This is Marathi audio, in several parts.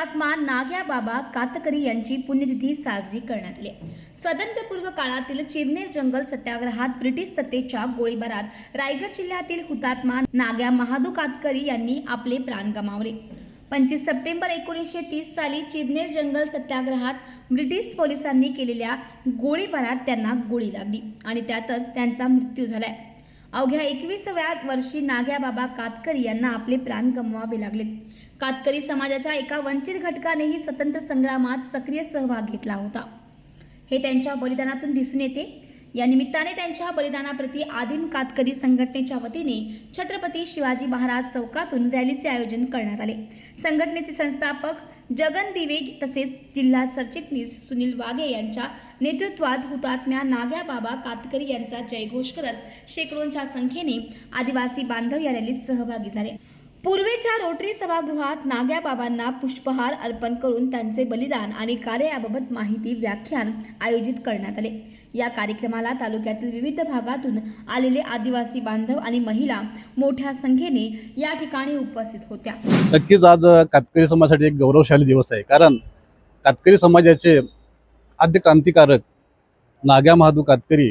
हुतात्मा नाग्या बाबा कातकरी यांची पुण्यतिथी साजरी करण्यात आली स्वातंत्र्यपूर्व काळातील चिरनेर जंगल सत्याग्रहात ब्रिटिश सत्तेच्या गोळीबारात रायगड जिल्ह्यातील हुतात्मा नाग्या महादू कातकरी यांनी आपले प्राण गमावले. पंचवीस सप्टेंबर एकोणीसशे तीस साली चिरनेर जंगल सत्याग्रहात ब्रिटिश पोलिसांनी केलेल्या गोळीबारात त्यांना गोळी लागली आणि त्यातच त्यांचा मृत्यू झालाय. अवघ्या एकविसाव्या वर्षी नाग्या बाबा कातकरी यांना आपले प्राण गमवावे लागले. कातकरी समाजाच्या एका वंचित घटकानेही स्वतंत्र संग्रामात सक्रिय सहभाग घेतला होता. हे त्यांच्या बलिदानातून दिसून येते. या निमित्ताने त्यांच्या बलिदानाप्रती आदिम कातकरी संघटनेच्या वतीने छत्रपती शिवाजी महाराज चौकातून रॅलीचे आयोजन करण्यात आले. संघटनेचे संस्थापक जगन दिवे तसेच जिल्हा सरचिटणीस सुनील वाघे यांच्या नेतृत्वात हुतात्म्या नाग्या बाबा कातकरी यांचा जयघोष करत शेकडोंच्या संख्येने आदिवासी बांधव या रॅलीत सहभागी झाले. पूर्वेच्या रोटरी सभागृहात नाग्या बाबांना पुष्पहार अर्पण करून त्यांचे बलिदान आणि कार्य याबाबत माहिती व्याख्यान आयोजित करण्यात आले. या कार्यक्रमाला तालुक्यातील विविध भागातून आलेले आदिवासी बांधव आणि महिला मोठ्या संख्येने या ठिकाणी उपस्थित होत्या. नक्कीच आज कातकरी समाजासाठी एक गौरवशाली दिवस आहे. कारण कातकरी समाजाचे आद्य क्रांतिकारक नाग्या महादू कातकरी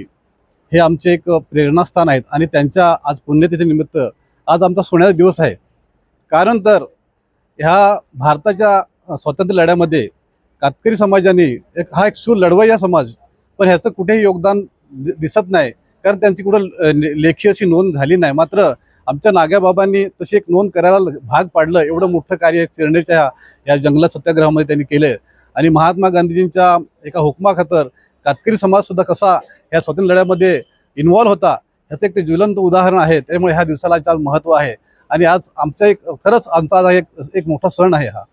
हे आमचे एक प्रेरणास्थान आहेत आणि त्यांच्या आज पुण्यतिथीनिमित्त आज आमचा सोन्याचा दिवस आहे. कारण तर ह्या भारताच्या स्वातंत्र्य लढ्यामध्ये कातकरी समाजाने एक हा एक सूर लढवय्या समाज पण ह्याचं कुठेही योगदान दि- दिसत नाही. कारण त्यांची कुठं लेखी अशी नोंद झाली नाही. मात्र आमच्या नाग्याबाबांनी तशी एक नोंद करायला भाग पाडलं. एवढं मोठं कार्य चिरणेच्या ह्या या जंगलात सत्याग्रहामध्ये त्यांनी केलं आणि महात्मा गांधीजींच्या एका हुकमाखातर कातकरी समाजसुद्धा कसा या स्वातंत्र्य लढ्यामध्ये इन्व्हॉल्व्ह होता ह्याचं एक ते ज्वलंत उदाहरण आहे. त्यामुळे ह्या दिवसाला चाल महत्त्व आहे. आणि आज आमचा एक खरंच आमचा एक एक मोठा सण आहे हा.